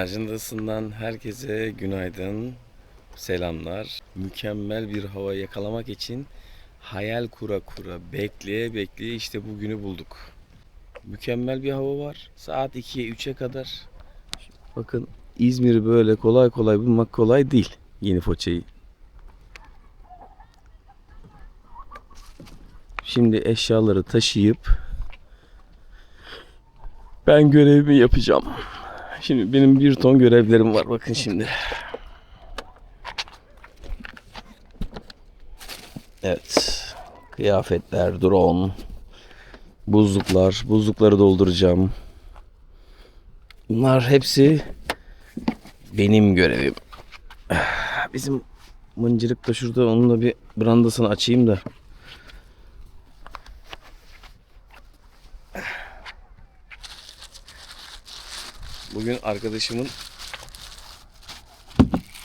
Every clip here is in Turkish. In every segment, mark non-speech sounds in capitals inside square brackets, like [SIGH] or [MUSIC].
Mercan Adası'ndan herkese günaydın, selamlar. Mükemmel bir hava yakalamak için hayal kura kura, bekleye bekleye işte bugünü bulduk. Mükemmel bir hava var. Saat 2'ye 3'e kadar. Bakın İzmir'i böyle kolay kolay bulmak kolay değil. Yeni Foça'yı. Şimdi eşyaları taşıyıp ben görevimi yapacağım. Şimdi benim bir ton görevlerim var bakın şimdi. Evet. Kıyafetler, drone, buzluklar, buzlukları dolduracağım. Bunlar hepsi benim görevim. Bizim mıncırık da şurada onun da bir brandasını açayım da. Bugün arkadaşımın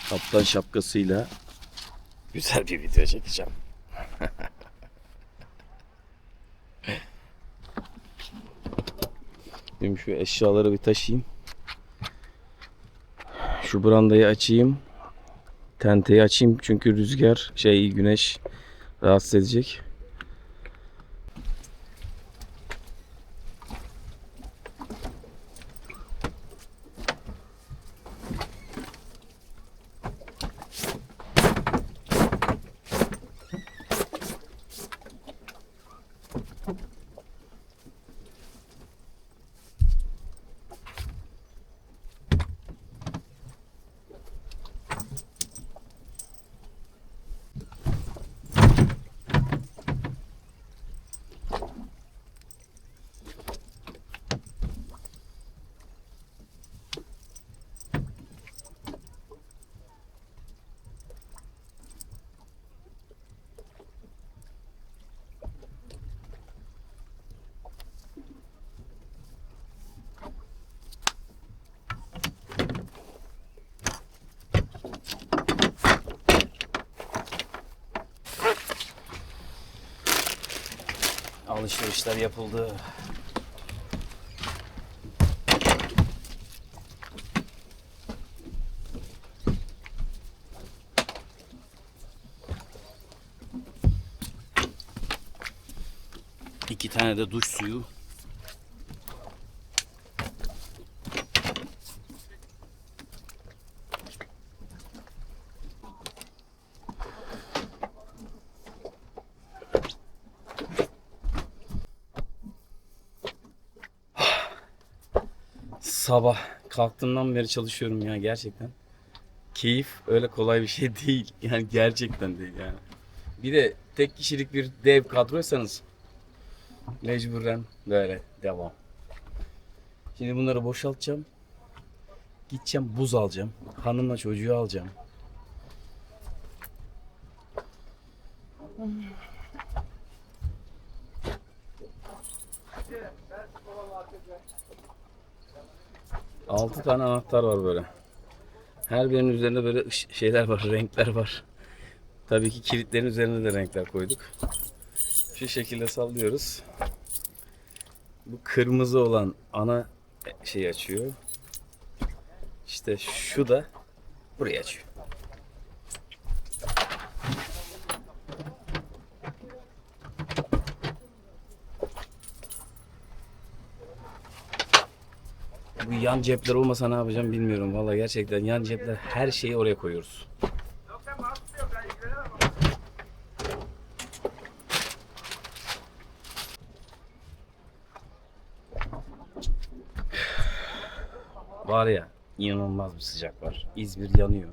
kaptan şapkasıyla güzel bir video çekeceğim. [LAUGHS] Benim şu eşyaları bir taşıyayım. Şu brandayı açayım. Tenteyi açayım çünkü rüzgar, şey güneş rahatsız edecek. Alışverişler yapıldı. İki tane de duş suyu. Sabah kalktığımdan beri çalışıyorum ya gerçekten. Keyif öyle kolay bir şey [LAUGHS] değil. Yani gerçekten değil yani. Bir de tek kişilik bir dev kadroysanız mecburen böyle devam. Şimdi bunları boşaltacağım. Gideceğim buz alacağım. Hanımla çocuğu alacağım. Altı tane anahtar var böyle. Her birinin üzerinde böyle şeyler var, [LAUGHS] renkler var. Tabii ki kilitlerin üzerine de renkler koyduk. Şu şekilde sallıyoruz. Bu kırmızı olan ana şey açıyor. İşte şu da burayı açıyor. Bu yan cepler olmasa ne yapacağım bilmiyorum. Vallahi gerçekten yan cepler her şeyi oraya koyuyoruz. Var ya inanılmaz bir sıcak var. İzmir yanıyor.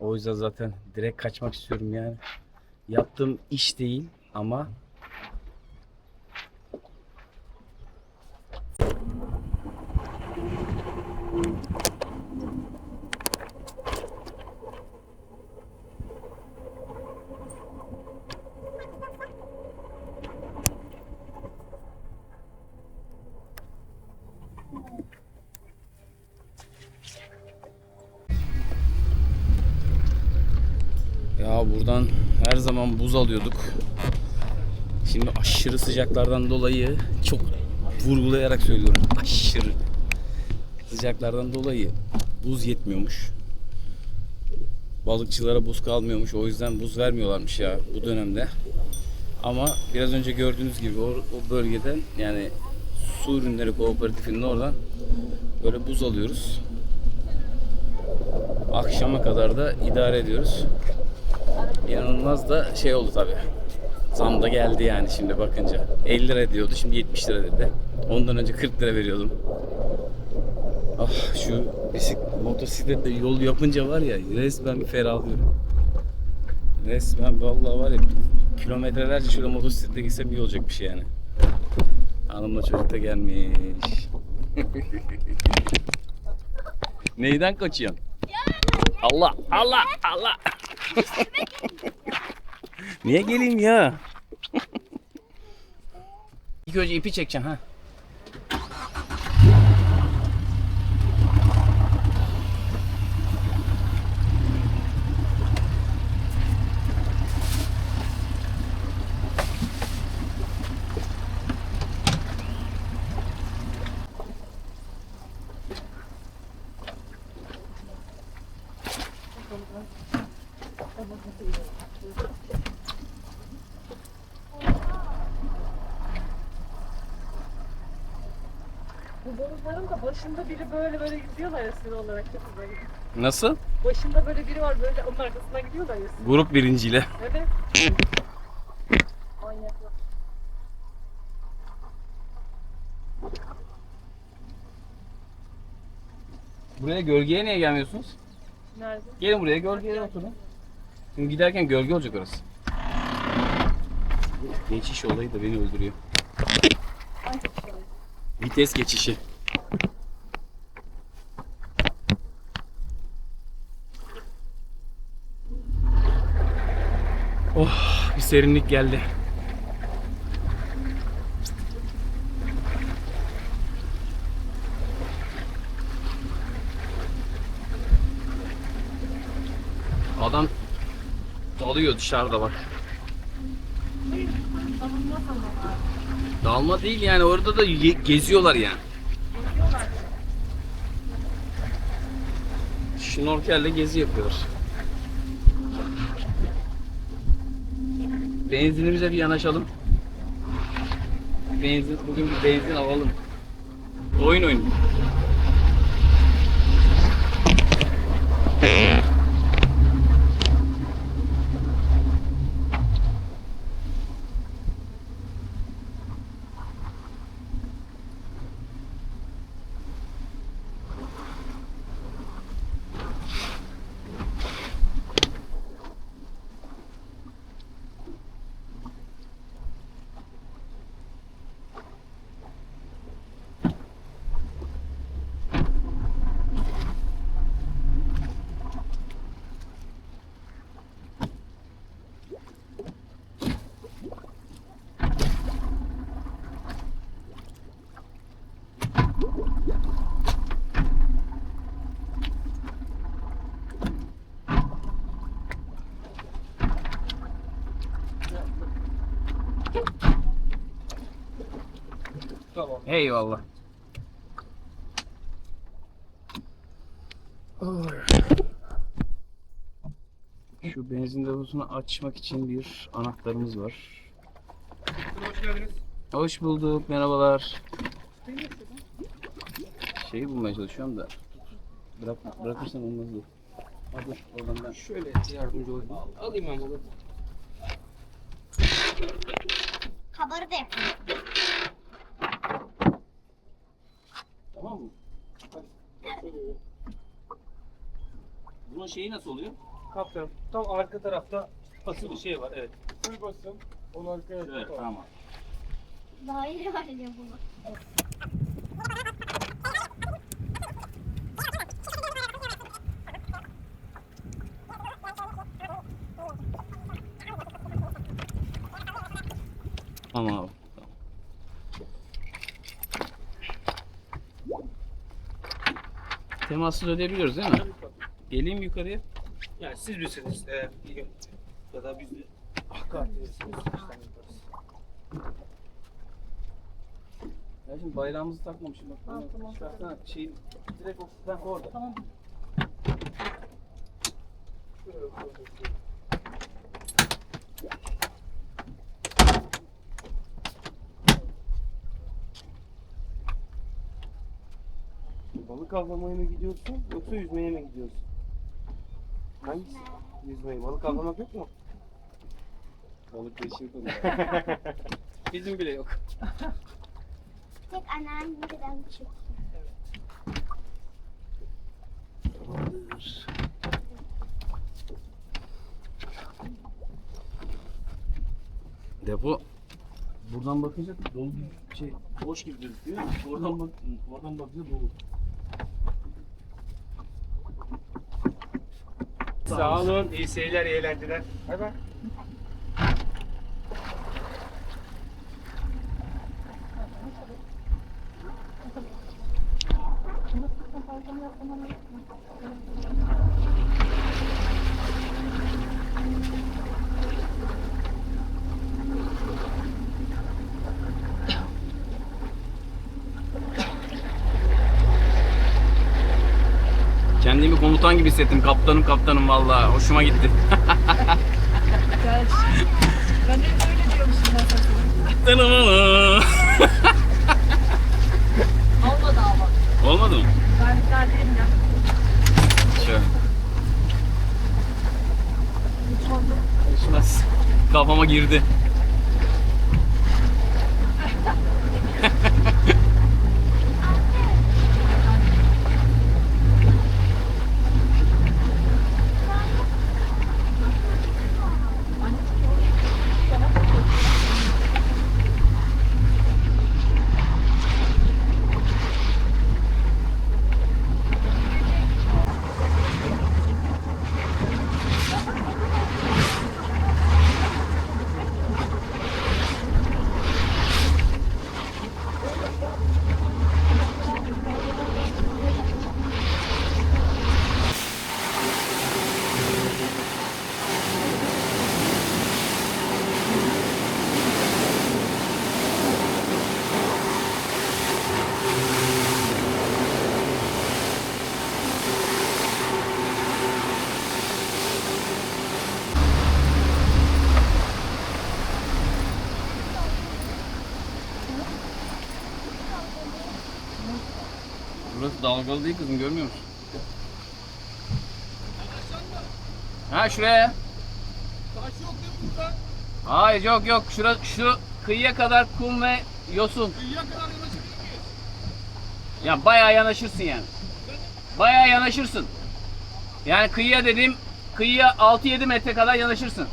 O yüzden zaten direkt kaçmak istiyorum yani. Yaptığım iş değil ama alıyorduk. Şimdi aşırı sıcaklardan dolayı çok vurgulayarak söylüyorum. Aşırı. Sıcaklardan dolayı buz yetmiyormuş. Balıkçılara buz kalmıyormuş. O yüzden buz vermiyorlarmış ya bu dönemde. Ama biraz önce gördüğünüz gibi o, o bölgeden yani su ürünleri kooperatifinin oradan böyle buz alıyoruz. Akşama kadar da idare ediyoruz. İnanılmaz da şey oldu tabi. Zam da geldi yani şimdi bakınca. 50 lira diyordu şimdi 70 lira dedi. Ondan önce 40 lira veriyordum. Ah şu bisik motosikletle yol yapınca var ya resmen bir ferahlıyorum. Resmen vallahi var ya kilometrelerce şurada motosikletle gitsem iyi olacak bir şey yani. Hanımla çocuk da gelmiş. [LAUGHS] Neyden kaçıyorsun? Allah Allah Allah. Niye geleyim ya? İlk önce ipi çekeceksin ha. Bu domuzların da başında biri böyle böyle gidiyorlar ya sürü olarak çok güzel. Nasıl? Başında böyle biri var böyle onun arkasından gidiyorlar ya. Grup birinciyle. Evet. Manyaklar. Buraya gölgeye niye gelmiyorsunuz? Nerede? Gelin buraya gölgeye oturun. Şimdi giderken gölge olacak orası. Geçiş olayı da beni öldürüyor. Şey? Vites geçişi. Oh bir serinlik geldi. Adam dalıyor dışarıda bak. Tanınmaz ama. Dalma değil yani orada da geziyorlar yani. Şnorkelle gezi yapıyorlar. Benzinimize bir yanaşalım. Benzin, bugün bir benzin alalım. Oyun oyun. Tamam. Eyvallah. Şu benzin deposunu açmak için bir anahtarımız var. Hoş geldiniz. Hoş bulduk, merhabalar. Şeyi bulmaya çalışıyorum da. Bırak, bırakırsan olmaz dur. Ha dur, oradan ben. Şöyle yardımcı olayım. Alayım ben bunu. Kabarı da yapayım. Tamam mı? Bunun şeyi nasıl oluyor? Kaptan. Tam arka tarafta asıl bir şey var. Evet. Full basın. Onu arkaya Evet, tutalım. tamam. Daha iyi var ya bunu. Tamam abi. Temassız ödeyebiliyoruz değil mi? Geleyim yukarıya. Yani siz bilirsiniz. İyi ya da biz de kart verirsiniz. Ya şimdi bayrağımızı takmamışım bak. Tamam, Bunu tamam. çıkarsana. Şey, direkt o, ben orada. Tamam. Balık avlamaya mı gidiyorsun yoksa yüzmeye mi gidiyorsun? Hangisi? Yüzmeyi. Balık avlamak yok mu? Balık değişim konu. [LAUGHS] Bizim bile yok. Tek anneannemden çıktı. Depo buradan bakınca dolu bir şey boş gibi gözüküyor. Oradan bak oradan bakınca dolu. Sağ olun. İyi seyirler, iyi eğlenceler. Bay bay. Komutan gibi hissettim. Kaptanım kaptanım vallahi. Hoşuma gitti. Ben de öyle diyormuşum ben. Olmadı ama. Olmadı mı? Ben neredeyim ya? Şöyle. Konuşmaz. Kafama girdi. Burası dalgalı değil kızım görmüyor musun? Ha şuraya. Taş yok değil burada? Hayır yok yok. Şura, şu kıyıya kadar kum ve yosun. Kıyıya kadar yanaşabilir? Ya bayağı yanaşırsın yani. Bayağı yanaşırsın. Yani kıyıya dedim kıyıya 6-7 metre kadar yanaşırsın.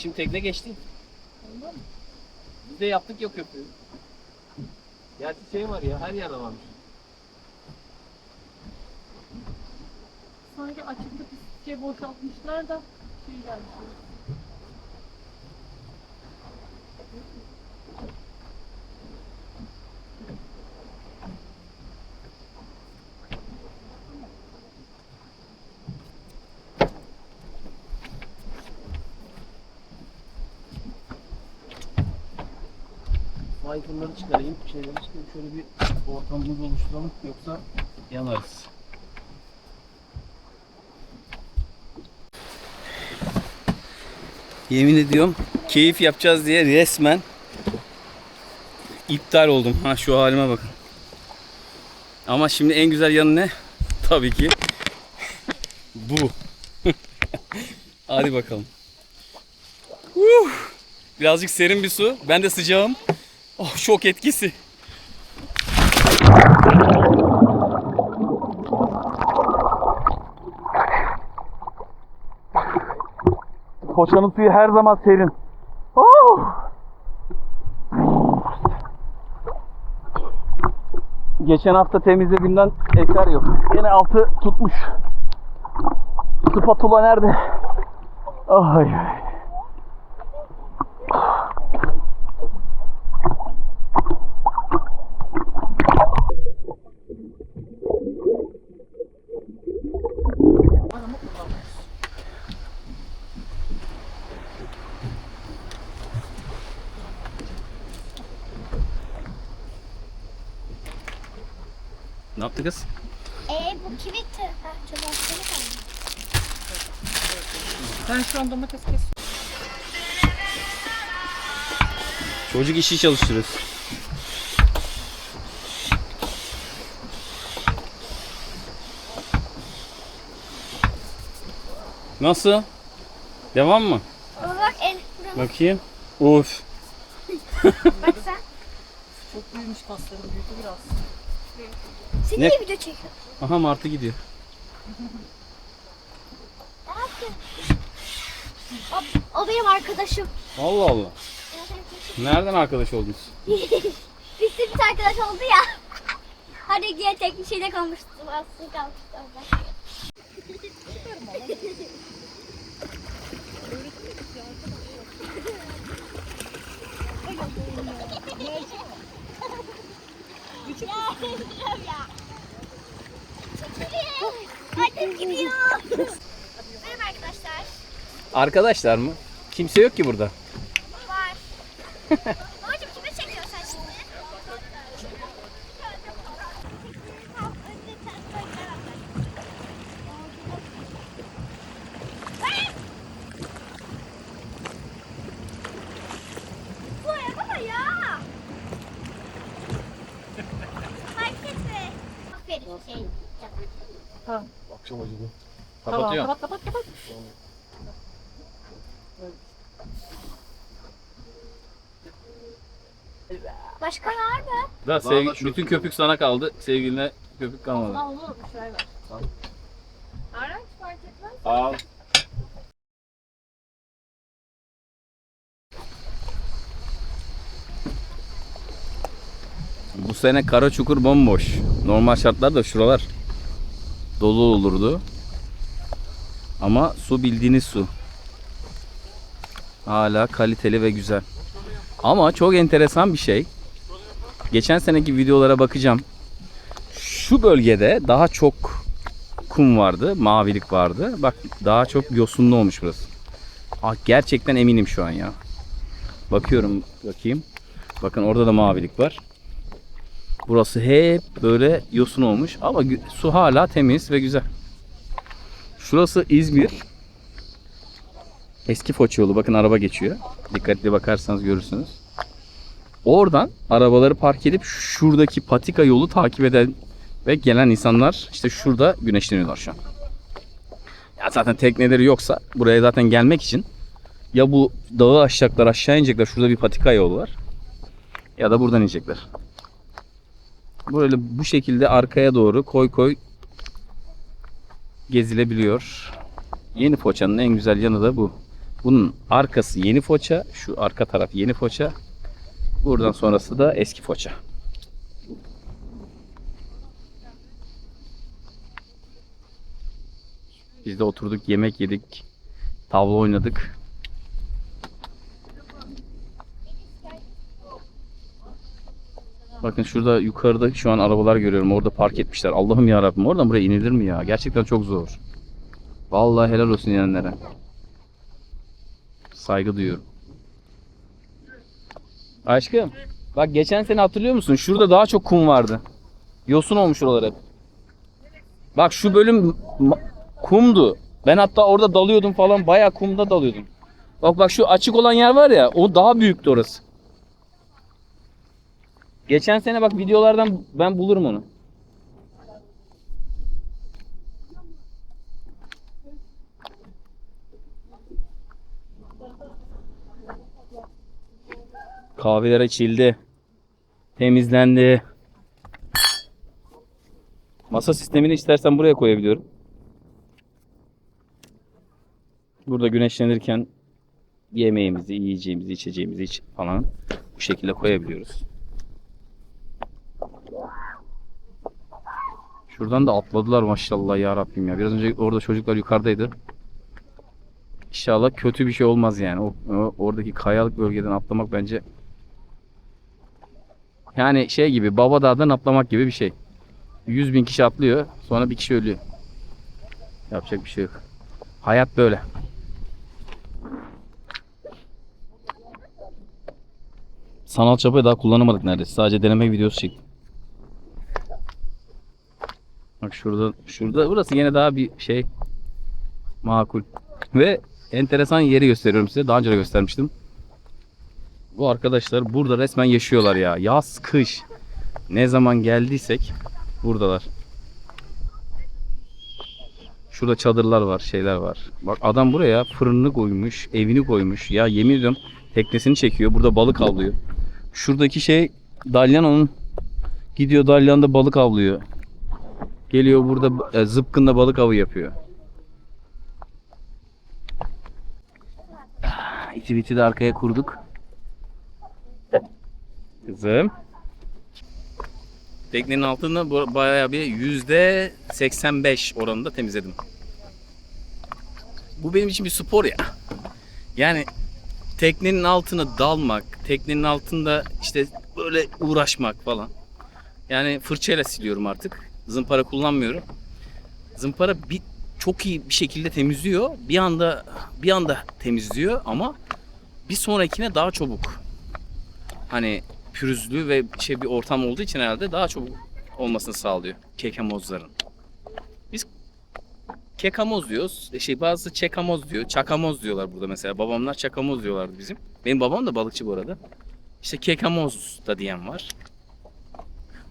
Şimdi tekne geçti. Anladın mı? Biz de yaptık yok köprüyü. Gerçi şey var ya her yerde varmış. Sanki açıkta bir şey boşaltmışlar da şey gelmiş. Wi-Fi'leri çıkarayım, şeyleri çıkarayım. Şöyle bir ortamımızı oluşturalım. Yoksa yanarız. Yemin ediyorum keyif yapacağız diye resmen iptal oldum. Ha şu halime bakın. Ama şimdi en güzel yanı ne? [LAUGHS] Tabii ki Bu. [LAUGHS] Hadi bakalım. Birazcık serin bir su. Ben de sıcağım. Oh şok etkisi. Koçanın suyu her zaman serin. Oh! Geçen hafta temizlediğimden eser yok. Yine altı tutmuş. Spatula nerede? Ay. Ne yaptı kız? Ee bu kivi tarafı. Çözeltileri kaldı. Ben şu an domates kesiyorum. Çocuk işi çalıştırıyoruz. Nasıl? Devam mı? Baba bak el. Bakayım. Uf. bak sen. Çok büyümüş kaslarım büyüdü biraz. Sen Ne? niye video çekiyorsun? Aha Martı gidiyor. Ne? O, o benim arkadaşım. Allah Allah. Nereden arkadaş oldunuz? [LAUGHS] Biz de bir arkadaş oldu ya. Hadi diye tek bir şeyde kalmıştım. Aslında kalmıştı orada. Gidiyor. Merhaba arkadaşlar. Arkadaşlar mı? Kimse yok ki burada. Var. [LAUGHS] Babacım kime çekiyorsun sen şimdi? Bu ya baba ya. Fark etme. Aferin şey. Akşam acıdı. Kapatıyorum. Tamam, kapat kapat kapat. Başka Da sevgi, bütün köpük sana kaldı. Sevgiline köpük kalmadı. Al olur bir şey. Araç fark etmez. Al. Bu sene kara çukur bomboş. Normal şartlarda şuralar dolu olurdu. Ama su bildiğiniz su. Hala kaliteli ve güzel. Ama çok enteresan bir şey. Geçen seneki videolara bakacağım. Şu bölgede daha çok kum vardı, mavilik vardı. Bak daha çok yosunlu olmuş burası. Ah, gerçekten eminim şu an ya. Bakıyorum bakayım. Bakın orada da mavilik var. Burası hep böyle yosun olmuş ama su hala temiz ve güzel. Şurası İzmir. Eski Foça yolu. Bakın araba geçiyor. Dikkatli bakarsanız görürsünüz. Oradan arabaları park edip şuradaki patika yolu takip eden ve gelen insanlar işte şurada güneşleniyorlar şu an. Ya zaten tekneleri yoksa buraya zaten gelmek için ya bu dağı aşacaklar aşağı inecekler. Şurada bir patika yolu var. Ya da buradan inecekler. Böyle bu şekilde arkaya doğru koy koy gezilebiliyor. Yeni Foça'nın en güzel yanı da bu. Bunun arkası Yeni Foça, şu arka taraf Yeni Foça. Buradan sonrası da Eski Foça. Biz de oturduk, yemek yedik, tavla oynadık. Bakın şurada yukarıda şu an arabalar görüyorum. Orada park etmişler. Allah'ım ya Rabbim. Oradan buraya inilir mi ya? Gerçekten çok zor. Vallahi helal olsun inenlere. Saygı duyuyorum. Aşkım. Bak geçen sene hatırlıyor musun? Şurada daha çok kum vardı. Yosun olmuş oralar hep. Bak şu bölüm kumdu. Ben hatta orada dalıyordum falan. Bayağı kumda dalıyordum. Bak bak şu açık olan yer var ya. O daha büyüktü orası. Geçen sene bak videolardan ben bulurum onu. Kahveler içildi. Temizlendi. Masa sistemini istersen buraya koyabiliyorum. Burada güneşlenirken yemeğimizi, yiyeceğimizi, içeceğimizi iç falan bu şekilde koyabiliyoruz. Şuradan da atladılar maşallah ya Rabbim ya. Biraz önce orada çocuklar yukarıdaydı. İnşallah kötü bir şey olmaz yani. O, o- oradaki kayalık bölgeden atlamak bence yani şey gibi Baba Dağ'dan atlamak gibi bir şey. 100 bin kişi atlıyor sonra bir kişi ölüyor. Yapacak bir şey yok. Hayat böyle. Sanal çapayı daha kullanamadık neredeyse. Sadece deneme videosu çektim. Bak şurada, şurada burası yine daha bir şey makul. Ve enteresan yeri gösteriyorum size. Daha önce de göstermiştim. Bu arkadaşlar burada resmen yaşıyorlar ya. Yaz, kış. Ne zaman geldiysek buradalar. Şurada çadırlar var, şeyler var. Bak adam buraya fırınını koymuş, evini koymuş. Ya yemin ediyorum teknesini çekiyor. Burada balık avlıyor. Şuradaki şey Dalyan onun gidiyor Dalyan'da balık avlıyor. Geliyor burada e, zıpkınla balık avı yapıyor. Ah, İti biti de arkaya kurduk. Kızım. Teknenin altını bayağı bir yüzde 85 oranında temizledim. Bu benim için bir spor ya. Yani teknenin altına dalmak, teknenin altında işte böyle uğraşmak falan. Yani fırçayla siliyorum artık. Zımpara kullanmıyorum. Zımpara bir çok iyi bir şekilde temizliyor. Bir anda bir anda temizliyor ama bir sonrakine daha çabuk. Hani pürüzlü ve şey bir ortam olduğu için herhalde daha çabuk olmasını sağlıyor kekamozların. Biz kekamoz diyoruz. E Şey bazı çekamoz diyor. Çakamoz diyorlar burada mesela. Babamlar çakamoz diyorlardı bizim. Benim babam da balıkçı bu arada. İşte kekamoz da diyen var.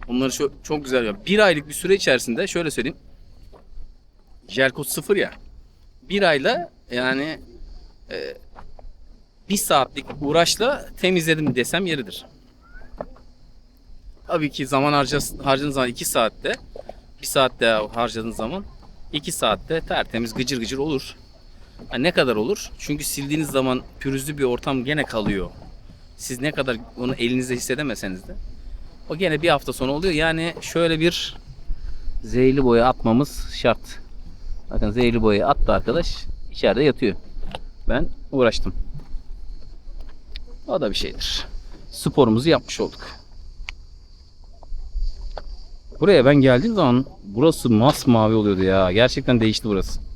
Onları çok, çok güzel ya. Bir aylık bir süre içerisinde şöyle söyleyeyim. Jelkot sıfır ya. Bir ayla yani e, bir saatlik uğraşla temizledim desem yeridir. Tabii ki zaman harcas, harcadığın zaman 2 saatte, bir saatte harcadığın zaman 2 saatte tertemiz gıcır gıcır olur. Ha, ne kadar olur? Çünkü sildiğiniz zaman pürüzlü bir ortam gene kalıyor. Siz ne kadar onu elinizde hissedemeseniz de. O gene bir hafta sonra oluyor. Yani şöyle bir zehirli boya atmamız şart. Bakın zehirli boya attı arkadaş. içeride yatıyor. Ben uğraştım. O da bir şeydir. Sporumuzu yapmış olduk. Buraya ben geldiğim zaman burası masmavi oluyordu ya. Gerçekten değişti burası.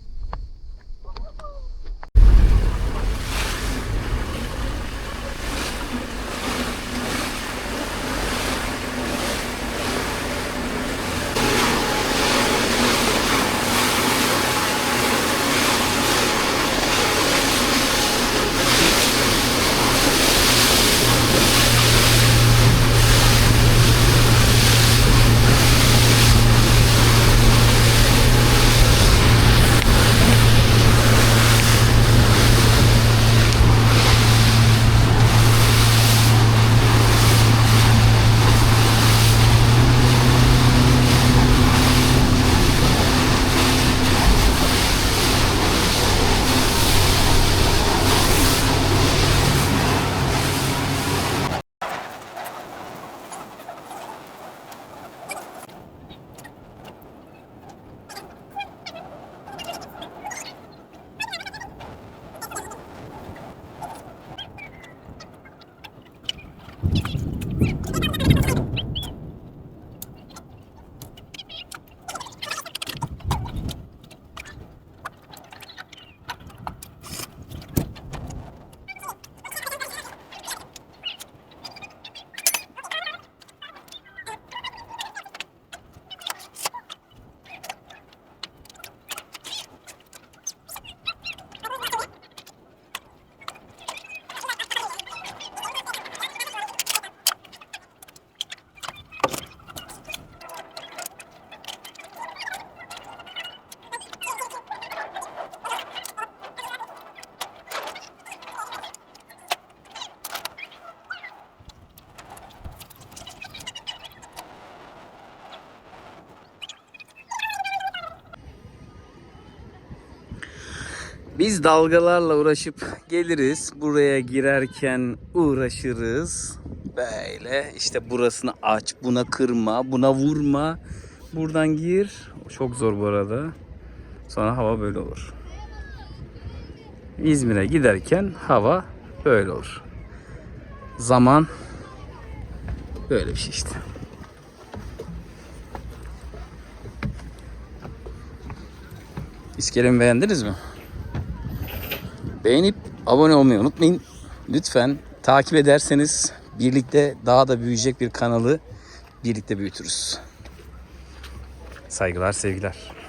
Biz dalgalarla uğraşıp geliriz. Buraya girerken uğraşırız. Böyle işte burasını aç, buna kırma, buna vurma. Buradan gir. Çok zor bu arada. Sonra hava böyle olur. İzmir'e giderken hava böyle olur. Zaman böyle bir şey işte. İskelemi beğendiniz mi? Beğenip abone olmayı unutmayın. Lütfen takip ederseniz birlikte daha da büyüyecek bir kanalı birlikte büyütürüz. Saygılar, sevgiler.